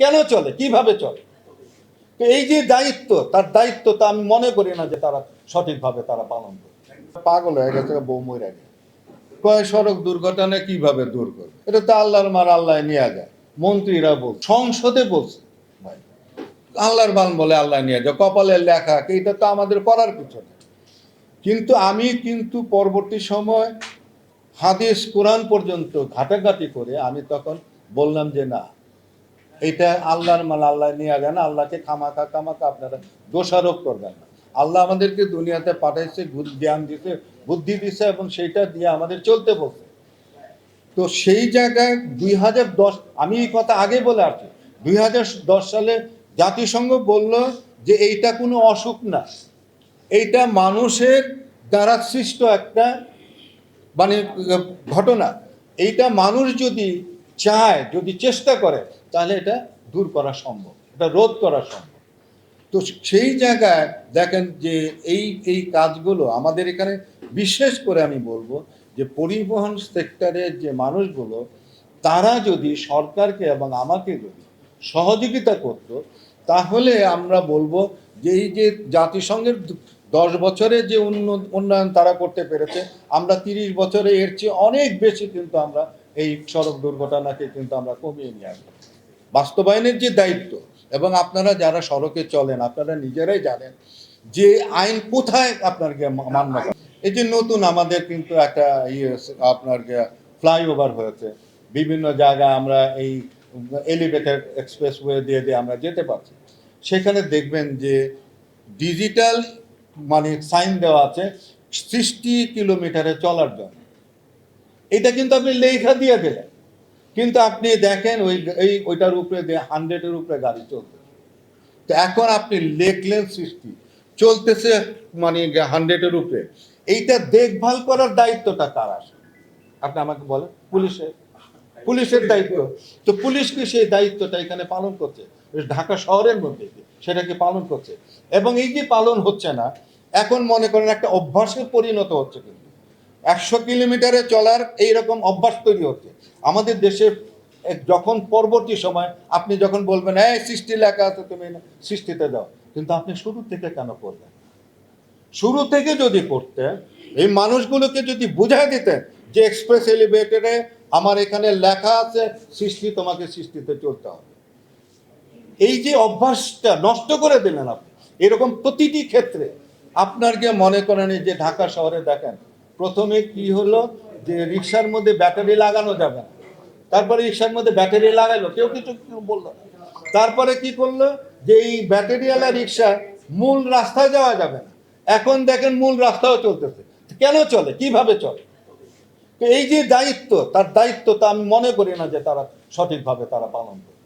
কেন চলে? কীভাবে চলে? তো এই যে দায়িত্ব তার দায়িত্ব তা আমি মনে করি না যে তারা সঠিকভাবে তারা পালন করে পাগল হয়ে গেছে বউ মরে গেছে। কয় সড়ক দুর্ঘটনা কীভাবে দূর করবে? এটা তো আল্লাহর মার আল্লাহ নিয়ে যায়। মন্ত্রীরা বল সংসদে বলছে। ভাই। আল্লাহর বান বলে আল্লাহ নিয়ে যায়। কপালের লেখা এটা তো আমাদের করার কিছু নেই কিন্তু আমি কিন্তু পরবর্তী সময় হাদিস কোরআন পর্যন্ত ঘাটাঘাটি করে আমি তখন বললাম যে না এটা আল্লাহর মাল, আল্লাহ নিয়ে যায় না আল্লাহকে খামাখা খামাখা আপনারা দোষারোপ করবেন না। আল্লাহ আমাদেরকে দুনিয়াতে পাঠাইছে জ্ঞান দিছে, বুদ্ধি দিছে এবং সেইটা দিয়ে আমাদের চলতে বলছে। তো সেই জায়গায় দুই হাজার দশ, আমি এই কথা আগে বলে আসছি, দুই হাজার দশ সালে জাতিসংঘ বলল যে এইটা কোনো অসুখ না। এইটা মানুষের দ্বারা সৃষ্ট একটা মানে ঘটনা। এইটা মানুষ যদি চায়, যদি চেষ্টা করে তাহলে এটা দূর করা সম্ভব, এটা রোধ করা সম্ভব। তো সেই জায়গায় দেখেন যে এই এই কাজগুলো আমাদের এখানে বিশেষ করে আমি বলব যে পরিবহন সেক্টরের যে মানুষগুলো, তারা যদি সরকারকে এবং আমাকে যদি সহযোগিতা করত, তাহলে আমরা বলব যে এই যে জাতিসংঘের দশ বছরে যে উন্ন- উন্নয়ন তারা করতে পেরেছে, আমরা তিরিশ বছরে এর চেয়ে অনেক বেশি কিন্তু আমরা এই সড়ক দুর্ঘটনাকে কিন্তু আমরা কমিয়ে নিয়ে আসব। বাস্তবায়নের যে দায়িত্ব এবং আপনারা যারা সড়কে চলেন, আপনারা নিজেরাই জানেন যে আইন কোথায় আপনাকে মা- মান্য এই যে নতুন আমাদের কিন্তু একটা ইয়ে আপনার ফ্লাইওভার হয়েছে। বিভিন্ন জায়গায় আমরা এই এলিভেটেড এক্সপ্রেসওয়ে দিয়ে দিয়ে আমরা যেতে পারছি। সেখানে দেখবেন যে ডিজিটাল মানে সাইন দেওয়া আছে সৃষ্টি কিলোমিটারে চলার জন্য। এটা কিন্তু আপনি লেখা দিয়ে দিলেন। কিন্তু আপনি দেখেন ওই এই ওইটার উপরে হান্ড্রেডের উপরে গাড়ি চলছে তো এখন আপনি লেখলেন সৃষ্টি, চলতেছে মানে হান্ড্রেডের উপরে। এইটা দেখভাল করার দায়িত্বটা কার আসে? আপনি আমাকে বলেন, পুলিশের। পুলিশের দায়িত্ব। তো পুলিশ কি সেই দায়িত্বটা এখানে পালন করছে? ঢাকা শহরের মধ্যে সেটাকে পালন করছে? এবং এই যে পালন হচ্ছে না, এখন মনে করেন একটা অভ্যাসে পরিণত হচ্ছে কিন্তু। একশো কিলোমিটারে চলার এইরকম অভ্যাস তৈরি হচ্ছে। আমাদের দেশে যখন পরবর্তী সময় আপনি যখন বলবেন হ্যাঁ সৃষ্টি লেখা আছে, তুমি সৃষ্টিতে দাও। কিন্তু আপনি শুরু থেকে কেন করবেন শুরু থেকে যদি করতেন, এই মানুষগুলোকে যদি বুঝাই দিতেন যে এক্সপ্রেস এলিভেটরে আমার এখানে লেখা আছে, সৃষ্টি তোমাকে সৃষ্টিতে চলতে হবে। এই যে অভ্যাসটা নষ্ট করে দিলেন আপনি, এরকম প্রতিটি ক্ষেত্রে আপনার যে মনে করেন এই যে ঢাকা শহরে দেখেন প্রথমে কি হলো যে রিক্সার মধ্যে ব্যাটারি লাগানো যাবে না। তারপরে রিক্সার মধ্যে ব্যাটারি লাগাইলো কেউ কিছু বলল? তারপরে কি করল যে এই ব্যাটারিওয়ালা রিক্সা মূল রাস্তায় যাওয়া যাবে না। এখন দেখেন মূল রাস্তাও চলতেছে। কেন চলে? কীভাবে চলে? তো এই যে দায়িত্ব, তার দায়িত্ব তা আমি মনে করি না যে তারা সঠিকভাবে তারা পালন করে